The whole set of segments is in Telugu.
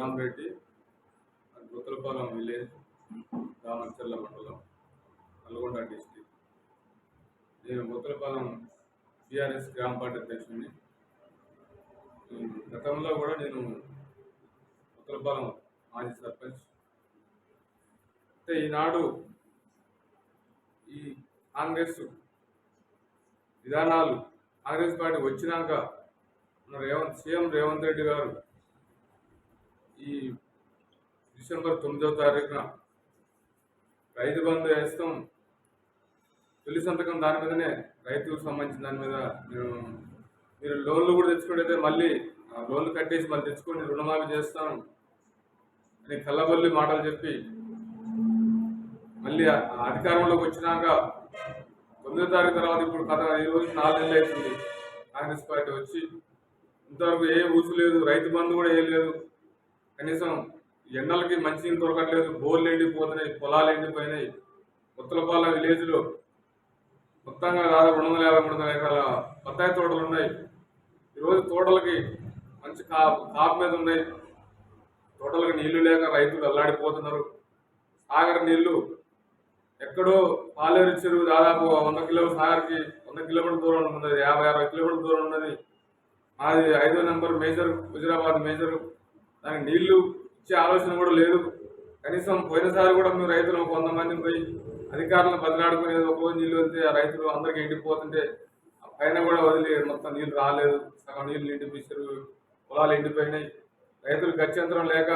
రెడ్డి గుత్తలపాలెం విలేజ్ రామచర్ల మండలం నల్గొండ డిస్టిక్ నేను గుత్తలపాలెం టిఆర్ఎస్ గ్రామ పార్టీ అధ్యక్షుడిని. గతంలో కూడా నేను గుత్తలపాలెం మాజీ సర్పంచ్. అయితే ఈనాడు ఈ కాంగ్రెస్ విధానాలు కాంగ్రెస్ పార్టీ వచ్చినాక మన రేవంత్ సీఎం రేవంత్ రెడ్డి గారు ఈ డిసెంబర్ తొమ్మిదవ తారీఖున రైతు బంధు వేస్తాం. తొలి సంతకం దాని మీదనే రైతుకు సంబంధించిన దాని మీద నేను మీరు లోన్లు కూడా తెచ్చుకుంటే మళ్ళీ ఆ లోన్లు కట్టేసి మళ్ళీ తెచ్చుకొని రుణమాఫీ చేస్తాను అని కళ్ళబల్లి మాటలు చెప్పి మళ్ళీ ఆ అధికారంలోకి వచ్చినాక తొమ్మిదో తారీఖు తర్వాత ఇప్పుడు కథ ఈ రోజు నాలుగు నెలలు అవుతుంది. కాంగ్రెస్ పార్టీ వచ్చి ఇంతవరకు ఏ ఊసు లేదు రైతు బంధు కూడా ఏం లేదు. కనీసం ఎండలకి మంచినీళ్ళు దొరకట్లేదు బోర్లు ఎండిపోతున్నాయి పొలాలు ఎండిపోయినాయి. కొత్తలపాలెం విలేజ్లో మొత్తంగా దాదాపు రెండు వందల యాభై మూడు వందల ఎకరాల బత్తాయి తోటలు ఉన్నాయి. ఈరోజు తోటలకి మంచి కాపు కాపు మీద ఉన్నాయి. తోటలకు నీళ్ళు లేక రైతులు అల్లాడిపోతున్నారు. సాగర్ నీళ్ళు ఎక్కడో పాలేరు చెరువు దాదాపు వంద కిలోమీటర్ సాగర్కి వంద కిలోమీటర్ల దూరం ఉన్నది యాభై అరవై కిలోమీటర్ల దూరం ఉన్నది. మాది ఐదో నెంబర్ మేజర్ హుజరాబాద్ మేజర్ దానికి నీళ్ళు ఇచ్చే ఆలోచన కూడా లేదు. కనీసం పోయినసారి కూడా మేము రైతులు కొంతమంది పోయి అధికారులను బదిలాడుకునేది ఒక నీళ్ళు వెళ్తే ఆ రైతులు అందరికీ ఎండిపోతుంటే ఆ పైన కూడా వదిలి మొత్తం నీళ్ళు రాలేదు. సగం నీళ్ళు ఎండిపించారు పొలాలు ఎండిపోయినాయి. రైతులు గత్యంతరం లేక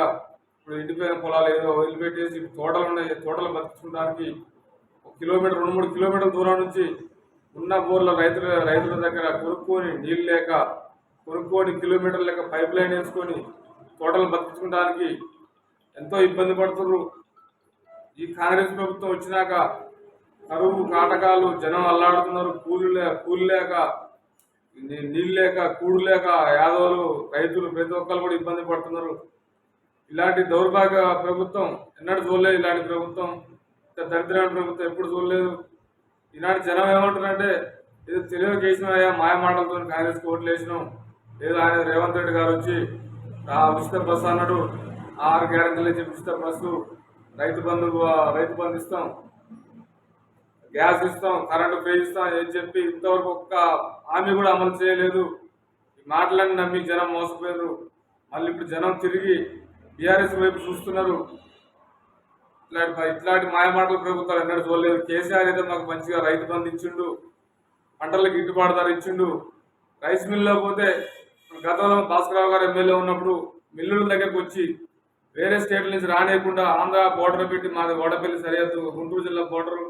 ఇప్పుడు ఎండిపోయిన పొలాలు ఏదో వదిలిపెట్టేసి తోటలు ఉన్నాయి. తోటలు బతికించడానికి ఒక కిలోమీటర్ రెండు మూడు కిలోమీటర్ల దూరం నుంచి ఉన్న బోర్ల రైతుల రైతుల దగ్గర కొనుక్కొని నీళ్ళు లేక కొనుక్కొని కిలోమీటర్ లేక పైప్ లైన్ వేసుకొని తోటలు బతికించుకోవడానికి ఎంతో ఇబ్బంది పడుతున్నారు. ఈ కాంగ్రెస్ ప్రభుత్వం వచ్చినాక కరువు కాటకాలు జనం అల్లాడుతున్నారు. కూలి కూలి లేక నీళ్ళు లేక కూడు లేక యాదవులు రైతులు ప్రతి ఒక్కరు కూడా ఇబ్బంది పడుతున్నారు. ఇలాంటి దౌర్భాగ్య ప్రభుత్వం ఎన్నడూ చూడలేదు. ఇలాంటి ప్రభుత్వం ఇంత దరిద్రమైన ప్రభుత్వం ఎప్పుడు చూడలేదు. ఇలాంటి జనం ఏమంటారంటే ఏదో తెలివి చేసినాయా మాయ మాటలతో కాంగ్రెస్ ఓట్లు వేసినాం. ఏదో ఆయన రేవంత్ రెడ్డి గారు వచ్చి ఆ ఉచిత బస్సు అన్నాడు ఆరు గ్యారెంటీలు ఇచ్చి ఉచిత బస్సు రైతు బంధు రైతు బంధు ఇస్తాం. గ్యాస్ ఇస్తాం కరెంటు ఫ్రీ ఇస్తాం ఏం చెప్పి ఇంతవరకు ఒక్క హామీ కూడా అమలు చేయలేదు. ఈ మాటలన్నీ నమ్మి జనం మోసపోయారు. మళ్ళీ ఇప్పుడు జనం తిరిగి బీఆర్ఎస్ వైపు చూస్తున్నారు. ఇట్లాంటి ఇట్లాంటి మాయమాటలు ప్రభుత్వాలు ఎన్నడూ చూడలేదు. కేసీఆర్ అయితే మాకు మంచిగా రైతు బంధు ఇచ్చిండు పంటలకు గిట్టుబాటు ధర ఇచ్చిండు. రైస్ మిల్లో పోతే గతంలో భాస్కరరావు గారు ఎమ్మెల్యే ఉన్నప్పుడు మిల్లుల దగ్గరకు వచ్చి వేరే స్టేట్ల నుంచి రానియకుండా ఆంధ్ర బోర్డర్ పెట్టి మాది వడపల్లి సరిహద్దు గుంటూరు జిల్లా బోర్డర్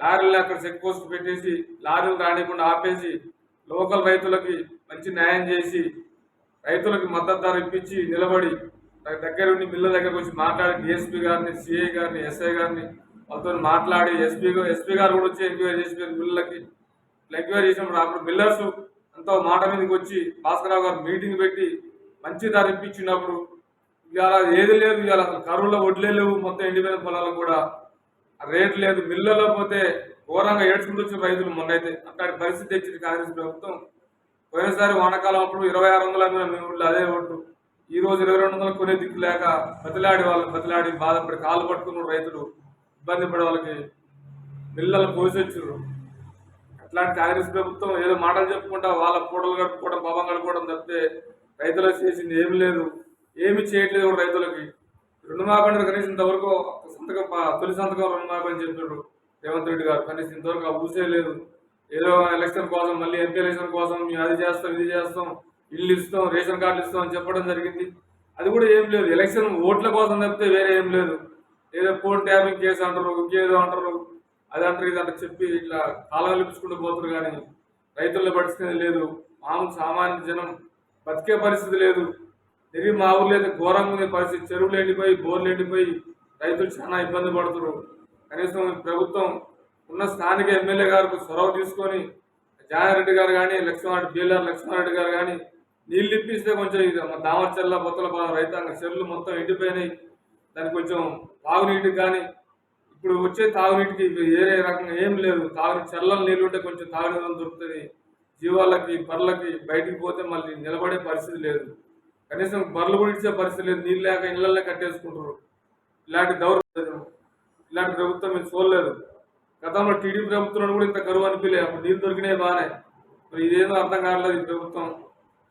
లారీలు అక్కడ చెక్ పోస్ట్ పెట్టేసి లారీలు రానియకుండా ఆపేసి లోకల్ రైతులకి మంచి న్యాయం చేసి రైతులకు మద్దతు ధర ఇప్పించి నిలబడి దగ్గర ఉండి మిల్ల దగ్గరకు వచ్చి మాట్లాడి డిఎస్పీ గారిని సిఐ గారిని ఎస్ఐ గారిని వాళ్ళతో మాట్లాడి ఎస్పీ ఎస్పీ గారు కూడా వచ్చి ఎంక్వైరీ చేసి మిల్లలకి ఇట్లా ఎంక్వైరీ చేసినప్పుడు అప్పుడు మిల్లర్స్ ఎంతో మాట మీదకి వచ్చి భాస్కరరావు గారు మీటింగ్ పెట్టి మంచి ధర ఇప్పించినప్పుడు ఇవాళ ఏది లేదు ఇవాళ అసలు కరువులో వడ్లే లేవు మొత్తం ఎండిపోయిన పొలాలకు కూడా. ఆ రేట్ లేదు మిల్లులో పోతే ఘోరంగా ఏడ్చుకుంటూ వచ్చిన రైతులు మొన్నైతే. అట్లాంటి పరిస్థితి తెచ్చింది కాంగ్రెస్ ప్రభుత్వం. పోయినసారి వానాకాలం అప్పుడు ఇరవై ఆరు వందల మేము ఊళ్ళో అదే ఓట్లు ఈ రోజు ఇరవై రెండు వందలు కొనే దిక్కు లేక బతిలాడి వాళ్ళు బతిలాడి బాధపడి కాలు పట్టుకున్న రైతులు ఇబ్బంది పడే వాళ్ళకి మిల్లలు పోసొచ్చారు అట్లాంటి కాంగ్రెస్ ప్రభుత్వం ఏదో మాటలు చెప్పుకుంటా వాళ్ళ పూటలు కట్టుకోవడం పాపం కట్టుకోవడం తప్పితే రైతులకు చేసింది ఏమి లేదు. ఏమి చేయట్లేదు కూడా రైతులకి. రెండు అనేది కనీసం ఇంతవరకు సంతకం తొలి సంతకం రెండు అని చెప్పారు రేవంత్ రెడ్డి గారు కనీసం ఇంతవరకు ఆ ఊసే లేదు. ఏదో ఎలక్షన్ కోసం మళ్ళీ ఎంపీ ఎలక్షన్ కోసం మేము అది చేస్తాం ఇది చేస్తాం ఇల్లు ఇస్తాం రేషన్ కార్డులు ఇస్తాం అని చెప్పడం జరిగింది. అది కూడా ఏం లేదు. ఎలక్షన్ ఓట్ల కోసం తప్పితే వేరే ఏం లేదు. ఏదో ఫోన్ ట్యాపింగ్ కేసు అంటారు ఇంకేదో అంటారు. అది అంటారు ఇది చెప్పి ఇట్లా కాలం నిలుపుకుంటూ పోతారు కానీ రైతుల్లో పట్టించుకునేది లేదు. మామూలు సామాన్య జనం బతికే పరిస్థితి లేదు. తిరిగి మా ఊర్లో అయితే ఘోరంగా ఉండే పరిస్థితి. చెరువులు ఎండిపోయి బోర్లు ఎండిపోయి రైతులు చాలా ఇబ్బంది పడుతున్నారు. కనీసం ప్రభుత్వం ఉన్న స్థానిక ఎమ్మెల్యే గారికి చొరవ తీసుకొని జానారెడ్డి గారు కానీ లక్ష్మణరెడ్డి బీఎల్ఆర్ లక్ష్మారెడ్డి గారు కానీ నీళ్ళు ఇప్పిస్తే కొంచెం ఇది మన దామర్చల్ల బొత్తల రైతాంగ చెరువులు మొత్తం ఎండిపోయినాయి. దానికి కొంచెం తాగునీటికి కానీ ఇప్పుడు వచ్చే తాగునీటికి వేరే రకంగా ఏం లేదు. తాగు చల్లని నీళ్ళు ఉంటే కొంచెం తాగునీరు దొరుకుతుంది. జీవాలకి బర్రలకి బయటికి పోతే మళ్ళీ నిలబడే పరిస్థితి లేదు. కనీసం బర్రెలు కూడా ఇచ్చే పరిస్థితి లేదు. నీళ్ళు లేక ఇళ్ళల్లో కట్టేసుకుంటారు ఇలాంటి దౌర్జన్యం ఇలాంటి ప్రభుత్వం మేము చూడలేదు. గతంలో టీడీపీ ప్రభుత్వంలో కూడా ఇంత కరువు అనిపించలేదు అప్పుడు నీళ్ళు దొరికినాయి బాగానే. మరి ఇదేదో అర్థం కావట్లేదు ఈ ప్రభుత్వం.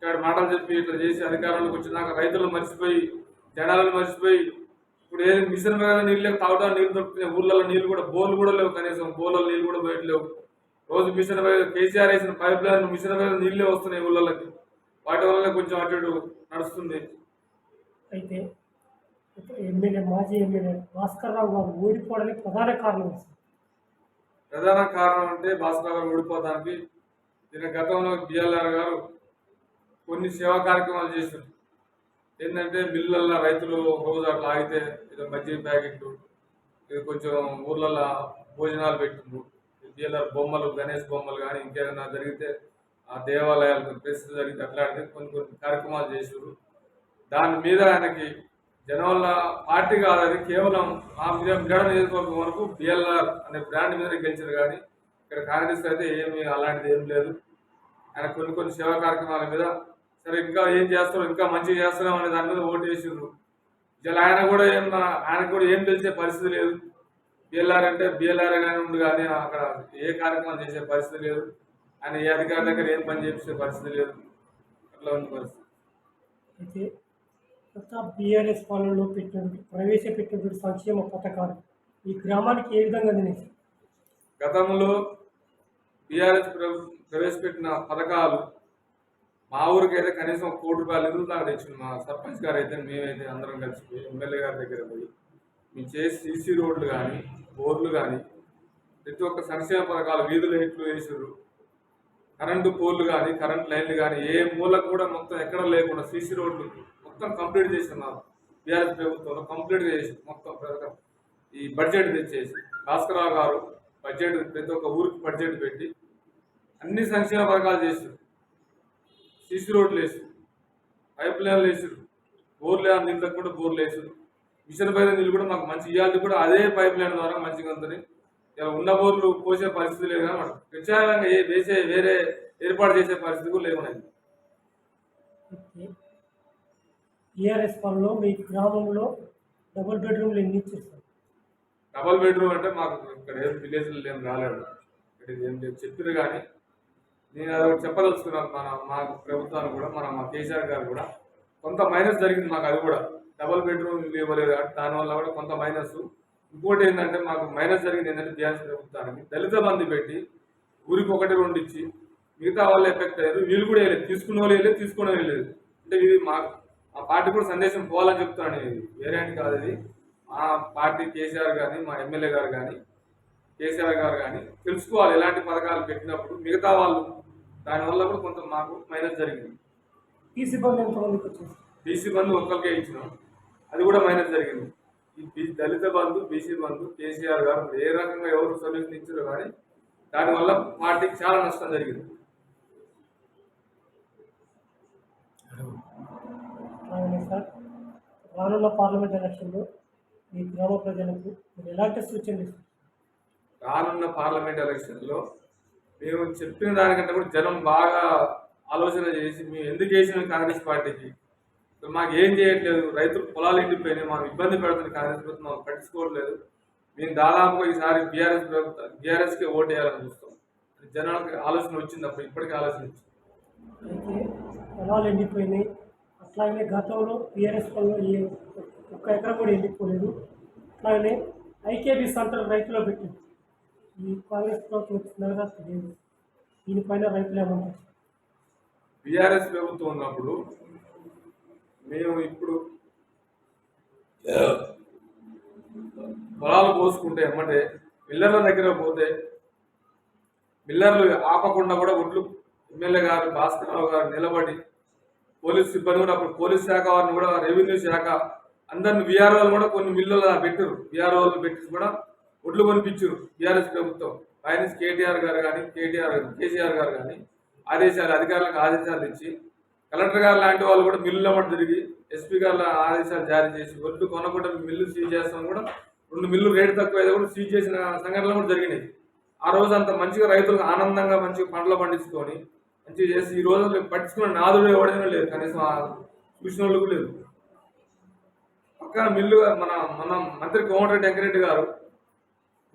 ఇక్కడ మాటలు చెప్పి ఇట్లా చేసి అధికారంలోకి వచ్చినాక రైతులు మర్చిపోయి జనాలను మర్చిపోయి ఇప్పుడు ఏది మిషన్ మీద నీళ్ళు లేవు తాగడానికి నీళ్ళు దొరుకుతున్నాయి. ఊర్లలో నీళ్ళు కూడా బోర్లు కూడా లేవు కనీసం. బోర్లలో నీళ్ళు కూడా బయటలేవు రోజు మిషన్ మీద కేసీఆర్ వేసిన పైప్ లైన్ మిషన్ మీద నీళ్ళే వస్తున్నాయి ఊళ్ళకి వాటి వల్ల కొంచెం అటు ఇటు నడుస్తుంది. అయితే ఎమ్మెల్యే మాజీ ఎమ్మెల్యే భాస్కర్ రావు గారు ఓడిపోవడానికి ప్రధాన కారణం ప్రధాన కారణం అంటే భాస్కర్ గారు ఓడిపోవడానికి దీని గతంలో బిఎల్ఆర్ గారు కొన్ని సేవా కార్యక్రమాలు చేశారు. ఏంటంటే మిల్లల్లో రైతులు రోజు అట్లా ఆగితే ఏదో మజ్జిగ ప్యాకెట్లు ఇది కొంచెం ఊర్లలో భోజనాలు పెట్టిండ్రు. బిఎల్ఆర్ బొమ్మలు గణేష్ బొమ్మలు కానీ ఇంకేదైనా జరిగితే ఆ దేవాలయాలకు ప్రసిద్ధి జరిగితే అట్లాంటివి కొన్ని కొన్ని కార్యక్రమాలు చేసారు దాని మీద ఆయనకి జనవల్ల పార్టీ కాదు అది కేవలం ఆ మిగడ నియోజకవర్గం వరకు బిఎల్ఆర్ అనే బ్రాండ్ మీద గెలిచారు కానీ ఇక్కడ కాంగ్రెస్ అయితే ఏమి అలాంటిది ఏం లేదు. ఆయన కొన్ని కొన్ని సేవా కార్యక్రమాల మీద సరే ఇంకా ఏం చేస్తాం ఇంకా మంచిగా చేస్తున్నాం అనే దాని మీద ఓటు వేసిండ్రు. ఇలా ఆయన కూడా ఏం ఆయన కూడా ఏం తెలిసే పరిస్థితి లేదు. బిఎల్ఆర్ అంటే బిఎల్ఆర్ గానే ఉంది కానీ అక్కడ ఏ కార్యక్రమం చేసే పరిస్థితి లేదు. ఆయన ఏ అధికారి దగ్గర ఏం పని చేసే పరిస్థితి లేదు. అట్లా ఉంది పరిస్థితి. అయితే కొత్త బీఆర్ఎస్ పాలనలో పెట్టినటువంటి ప్రవేశపెట్టినటువంటి సంక్షేమ పథకాలు ఈ గ్రామానికి ఏ విధంగా అందినాయి? గతంలో బీఆర్ఎస్ ప్రవేశపెట్టిన పథకాలు మా ఊరికి అయితే కనీసం ఒక కోటి రూపాయలు నిధులు దాకా తెచ్చింది మా సర్పంచ్ గారు అయితే మేమైతే అందరం కలిసిపోయి ఎమ్మెల్యే గారి దగ్గర పోయి మేము చేసి సీసీ రోడ్లు కానీ బోర్లు కానీ ప్రతి ఒక్క సంక్షేమ పథకాలు వీధులు ఎట్లు వేసారు కరెంటు పోల్లు కానీ కరెంట్ లైన్లు కానీ ఏ మూలకు కూడా మొత్తం ఎక్కడ లేకుండా సీసీ రోడ్లు మొత్తం కంప్లీట్ చేస్తున్నారు బీఆర్ఎస్ ప్రభుత్వంలో కంప్లీట్గా చేసి మొత్తం ఈ బడ్జెట్ తెచ్చేసి భాస్కరరావు గారు బడ్జెట్ ప్రతి ఒక్క ఊరికి బడ్జెట్ పెట్టి అన్ని సంక్షేమ పథకాలు చేసారు సీసీ రోడ్లు వేసారు పైప్ లైన్లు వేసారు బోర్లు నీళ్ళు తక్కువ బోర్లు వేసారు మిషన్ పైన నీళ్ళు కూడా మాకు మంచి ఇవ్వాలి కూడా అదే పైప్ లైన్ ద్వారా మంచిగా ఉంటుంది ఇలా ఉన్న బోర్లు పోసే పరిస్థితి లేదు మనకు ప్రత్యేకంగా ఏ వేసే వేరే ఏర్పాటు చేసే పరిస్థితి కూడా లేవున్నాయి టీఆర్ఎస్ పాలనలో మీ గ్రామంలో డబుల్ బెడ్రూమ్లు ఎన్ని ఇచ్చేస్తారు డబల్ బెడ్రూమ్ అంటే మాకు ఇక్కడ ఏం విలేజ్లో ఏం రాలేదు. ఇక్కడ ఏం చెప్పారు కానీ నేను అది చెప్పదలుచుకున్నాను మన మా ప్రభుత్వానికి కూడా మన మా కేసీఆర్ గారు కూడా. కొంత మైనస్ జరిగింది మాకు అది కూడా. డబల్ బెడ్రూమ్ ఇవ్వలేదు దానివల్ల కూడా కొంత మైనస్. ఇంకోటి ఏంటంటే మాకు మైనస్ జరిగింది ఏంటంటే బీఆర్ఎస్ ప్రభుత్వానికి. దళిత మంది పెట్టి ఊరికి ఒకటి రెండు ఇచ్చి మిగతా వాళ్ళు ఎఫెక్ట్ అయ్యారు. వీళ్ళు కూడా వెళ్ళలేదు తీసుకున్న వాళ్ళు వెళ్ళలేదు తీసుకునే వెళ్ళలేదు అంటే ఇది మా మా పార్టీ కూడా సందేశం పోవాలని చెప్తాను ఇది వేరే కాదు ఇది. మా పార్టీ కేసీఆర్ కానీ మా ఎమ్మెల్యే గారు కానీ కేసీఆర్ గారు కానీ తెలుసుకోవాలి. ఎలాంటి పథకాలు పెట్టినప్పుడు మిగతా వాళ్ళు దానివల్ల కూడా కొంత మాకు మైనస్ జరిగింది. టీసీ బంధు ఎంతమందికి వచ్చేసి బీసీ బంధు ఒక్కరికే ఇచ్చినాం. అది కూడా మైనస్ జరిగింది. ఈ B- Dalit Bandhu BC Bandhu KCR garu ఏ రకంగా ఎవరు సొల్యూషన్ ఇచ్చారో కానీ దానివల్ల పార్టీకి చాలా నష్టం జరిగింది. రానున్న పార్లమెంట్ ఎలక్షన్లో మీ గ్రామ ప్రజలకు ఎలాంటి సూచనలు రానున్న పార్లమెంట్ ఎలక్షన్లో మేము చెప్పిన దానికంటే కూడా జనం బాగా ఆలోచన చేసి మేము ఎందుకు వేసినాం కాంగ్రెస్ పార్టీకి? ఇప్పుడు మాకు ఏం చేయట్లేదు. రైతులు పొలాలు ఎండిపోయినాయి. మనం ఇబ్బంది పెడుతుంది కాంగ్రెస్ ప్రభుత్వం. మాకు పట్టించుకోవట్లేదు. మేము దాదాపుగా ఈసారి బీఆర్ఎస్ ప్రభుత్వం బీఆర్ఎస్కే ఓటు వేయాలని చూస్తాం జనాలకు ఆలోచన వచ్చింది అప్పుడు ఇప్పటికీ ఆలోచన వచ్చింది. అయితే పొలాలు ఎండిపోయినాయి. అట్లాగనే గతంలో టీఆర్ఎస్ పనులు ఒక్క ఎకరం కూడా ఎండిపోలేదు. అట్లాగనే ఐకేబీ సెంటర్ రైతులో పెట్టింది ఈ కాంగ్రెస్ ప్రభుత్వం వచ్చిందనగా తెలియదు దీనిపైన రైతులు ఏమంటారు? బీఆర్ఎస్ ప్రభుత్వం ఉన్నప్పుడు మేము ఇప్పుడు పొలాలు పోసుకుంటే ఎమ్మటే మిల్లర్ల దగ్గర పోతే మిల్లర్లు ఆపకుండా కూడా ఒడ్లు ఎమ్మెల్యే గారు భాస్కరరావు గారు నిలబడి పోలీస్ సిబ్బంది కూడా అప్పుడు పోలీస్ శాఖ వారిని కూడా రెవెన్యూ శాఖ అందరిని విఆర్ఓలు కూడా కొన్ని మిల్లులు పెట్టారు విఆర్ఓలు పెట్టి కూడా. ఒడ్లు కొనిపించారు టీఆర్ఎస్ ప్రభుత్వం. ఆయన కేటీఆర్ గారు కానీ కేటీఆర్ కేసీఆర్ గారు కానీ ఆదేశాలు అధికారులకు ఆదేశాలు ఇచ్చి కలెక్టర్ గారు లాంటి వాళ్ళు కూడా మిల్లుల మటు తిరిగి ఎస్పీ గారు ఆదేశాలు జారీ చేసి ఒడ్లు కొనకుండా మిల్లు సీజ్ చేస్తాం కూడా రెండు మిల్లు రేటు తక్కువ అయితే కూడా సీజ్ చేసిన సంఘటనలు కూడా జరిగినాయి. ఆ రోజు అంత మంచిగా రైతులకు ఆనందంగా మంచిగా పంటలు పండించుకొని మంచిగా చేసి ఈ రోజు పట్టించుకున్న నాదుడు ఎవడైనా లేదు కనీసం చూసిన వాళ్ళకు లేదు. పక్కన మిల్లు మన మన మంత్రి కోమటిరెడ్డి వెంకరెడ్డి గారు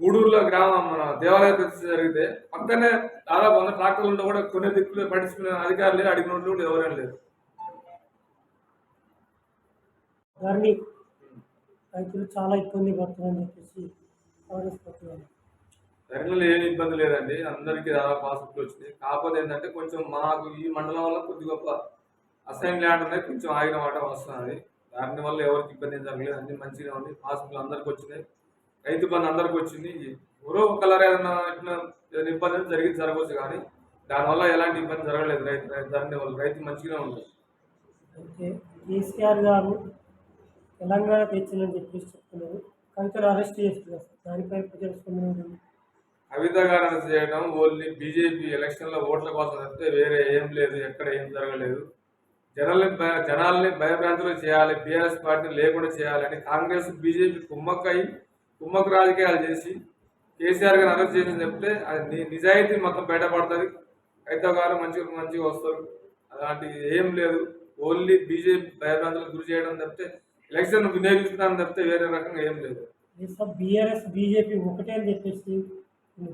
గూడూరులో గ్రామం మన దేవాలయ ప్రతిష్ఠ జరిగితే పక్కనే దాదాపు వంద ట్రాక్టర్లు ఉంటే కూడా కొన్ని దిక్కులు పట్టించుకునే అధికారులు లేరు అడిగిన వాళ్ళు కూడా ఎవరైనా లేరు. దాన్ని రైతులు చాలా ఇబ్బంది పడుతున్నారని చెప్పేసి ఏమి ఇబ్బంది లేదండి అందరికీ దాదాపు పాస్బుక్లు వచ్చినాయి కాకపోతే ఏంటంటే కొంచెం మాకు ఈ మండలం వల్ల కొద్ది గొప్ప అసైన్ ల్యాండ్ అనేది కొంచెం ఆగిన మాట వస్తున్నది. దాని వల్ల ఎవరికి ఇబ్బంది జరగలేదు అన్ని మంచిగా ఉంది పాస్బుక్లు అందరికి వచ్చినాయి. రైతు బంధు అందరికి వచ్చింది. ఎవరో ఒకళ్ళ ఏదైనా ఇబ్బంది జరిగింది జరగవచ్చు కానీ దానివల్ల ఎలాంటి ఇబ్బంది జరగలేదు. రైతు ధరని వల్ల రైతు మంచిగానే ఉంది అయితే కేసీఆర్ గారు తెలంగాణ తెచ్చిందని చెప్పేసి చెప్తున్నారు. కవితను అరెస్ట్ చేస్తున్నారు. దానిపై ప్రజల స్పందన ఉంది. కవిత గారు చేయడం ఓన్లీ బీజేపీ ఎలక్షన్లో ఓట్ల కోసం తప్పితే వేరే ఏం లేదు ఎక్కడ ఏం జరగలేదు. జనాల్ని జనాల్ని భయభ్రాంతులు చేయాలి బీఆర్ఎస్ పార్టీ లేకుండా చేయాలని కాంగ్రెస్ బీజేపీ కుమ్మక్కై కుమ్మక్కు రాజకీయాలు చేసి కేసీఆర్ గారిని అరెస్ట్ చేసి చెప్తే అది నిజాయితీ మొత్తం బయటపడుతుంది. కవిత గారు మంచిగా మంచిగా వస్తారు. అలాంటి ఏం లేదు. ఓన్లీ బీజేపీ భయభ్రాంతులకు గురి చేయడం తప్పితే ఎలక్షన్ వినియోగించడానికి తప్పితే వేరే రకంగా ఏం లేదు. బీఆర్ఎస్ బీజేపీ ఒకటే అని చెప్పేసి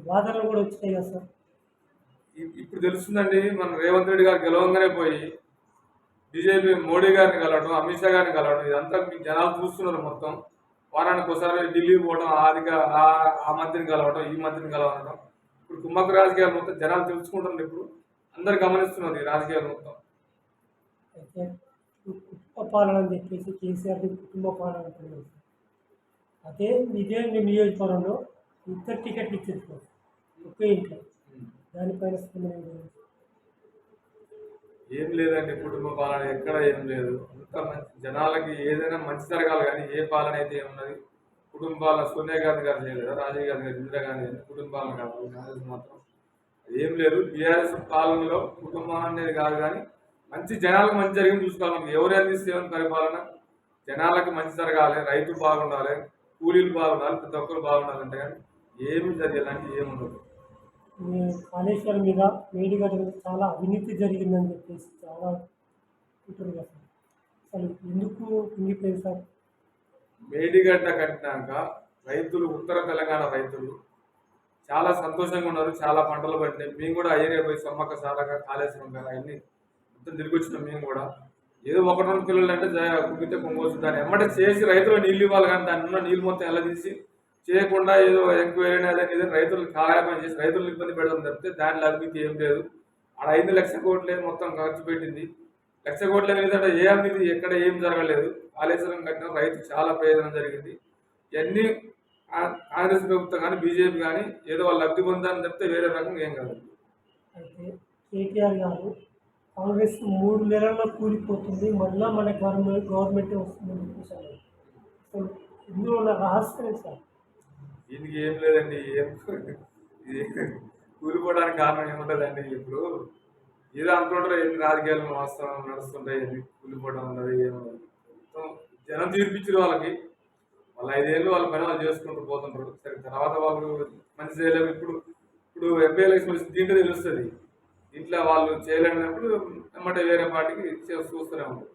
వాదనలు కూడా వచ్చినాయి కదా సార్. ఇప్పుడు తెలుస్తుందండి మన రేవంత్ రెడ్డి గారు గెలవంగానే పోయి బీజేపీ మోడీ గారిని కలవడం అమిత్ షా గారిని కలవడం ఇదంతా మీకు జనాలు చూస్తున్నారు మొత్తం. వారానికి ఒకసారి ఢిల్లీ పోవడం ఆదిక ఆ- మంత్రిని కలవడం ఈ మంత్రిని కలవడం. ఇప్పుడు కుమ్మక్క రాజకీయాలు మొత్తం జనాలు తెలుసుకుంటున్నారు ఇప్పుడు. అందరు గమనిస్తున్నారు ఈ రాజకీయాలు మొత్తం. అయితే కుటుంబ పాలన అని చెప్పేసి కుటుంబ పాలన అంటున్నారు. అదే ఇదే నియోజకవర్గంలో ఇద్దరు టికెట్లు సార్ ఒకే ఇంట్లో. దానిపైన స్పందన? ఏం లేదండి కుటుంబ పాలన ఎక్కడ ఏం లేదు. అంత మంచి జనాలకి ఏదైనా మంచి జరగాలి కానీ ఏ పాలన అయితే ఏమున్నది? కుటుంబాల సోనియా గాంధీ గారు చేయలేదా? రాజీవ్ గాంధీ గారు ఇందిరా గాంధీ గారు కుటుంబ పాలన కాంగ్రెస్ మాత్రం ఏం లేదు. బీఆర్ఎస్ పాలనలో కుటుంబం అనేది కాదు కానీ మంచి జనాలకు మంచి జరిగింది చూసుకోవాలి. మనకి ఎవరు అందిస్తే పరిపాలన. జనాలకు మంచి జరగాలి రైతు బాగుండాలి కూలీలు బాగుండాలి ప్రతి ఒక్కరు బాగుండాలంటే కానీ ఏమి జరిగేలాంటి ఏముండదు. కాళేశ్వరం మీద మేడిగడ్డ చాలా అవినీతి జరిగిందని చెప్పేసి చాలా ఉంటుంది కదా సార్ అసలు ఎందుకు కుంగిపోయింది సార్? మేడిగడ్డ కట్టినాక రైతులు ఉత్తర తెలంగాణ రైతులు చాలా సంతోషంగా ఉన్నారు. చాలా పంటలు పట్టినాయి. మేము కూడా అయ్యే పోయి సమ్మక్క సారగా కాళేశ్వరం కానీ అవన్నీ మొత్తం తిరిగి వచ్చినాం మేము కూడా. ఏదో ఒకటి రెండు పిల్లలు అంటే కుంగితే కుమ్మితే దాన్ని ఎమ్మటే చేసి రైతులు నీళ్ళు ఇవ్వాలి కానీ దాన్ని ఉన్న నీళ్ళు మొత్తం ఎలా తీసి చేయకుండా ఏదో ఎంక్వైరీ అనేది ఇది రైతులు కాలయాపన చేసి రైతులు ఇబ్బంది పెడతాం తప్పితే దాంట్లో అవినీతి ఏం లేదు. ఆడ ఐదు లక్షల కోట్లే మొత్తం ఖర్చు పెట్టింది. లక్ష కోట్ల మీద ఏ అవినీతి ఎక్కడ ఏం జరగలేదు. కాళేశ్వరం కట్టిన రైతు చాలా ప్రయోజనం జరిగింది. ఇవన్నీ కాంగ్రెస్ ప్రభుత్వం కానీ బీజేపీ కానీ ఏదో వాళ్ళు లబ్ధి పొందాలని చెప్తే వేరే రకంగా ఏం కాదు. అయితే కేటీఆర్ గారు కాంగ్రెస్ మూడు నెలల్లో కూలిపోతుంది. మళ్ళీ మన గవర్నమెంట్ గవర్నమెంట్ వస్తుందని చెప్పేసి అసలు ఇందులో ఉన్న రహస్యం సార్? దీనికి ఏం లేదండి ఏం కూలిపోవడానికి కారణం ఏముంటుందండి ఇప్పుడు. ఏదో అనుకుంటారు ఎన్ని రాజకీయాలు వాస్తవం నడుస్తుంటాయి ఎన్ని కూలిపోవడం ఉన్నది ఏమున్నది మొత్తం జనం తీర్పిచ్చారు వాళ్ళకి. వాళ్ళు ఐదేళ్ళు వాళ్ళ పని వాళ్ళు చేసుకుంటూ పోతుంటారు. సరే తర్వాత వాళ్ళు మంచి చేయలేము ఇప్పుడు ఇప్పుడు ఎంపీ ఎలక్షన్ వచ్చి దీంట్లో తెలుస్తుంది. ఇంట్లో వాళ్ళు చేయలేనప్పుడు ఎమ్మటే వేరే పార్టీకి చూస్తూనే ఉంటారు.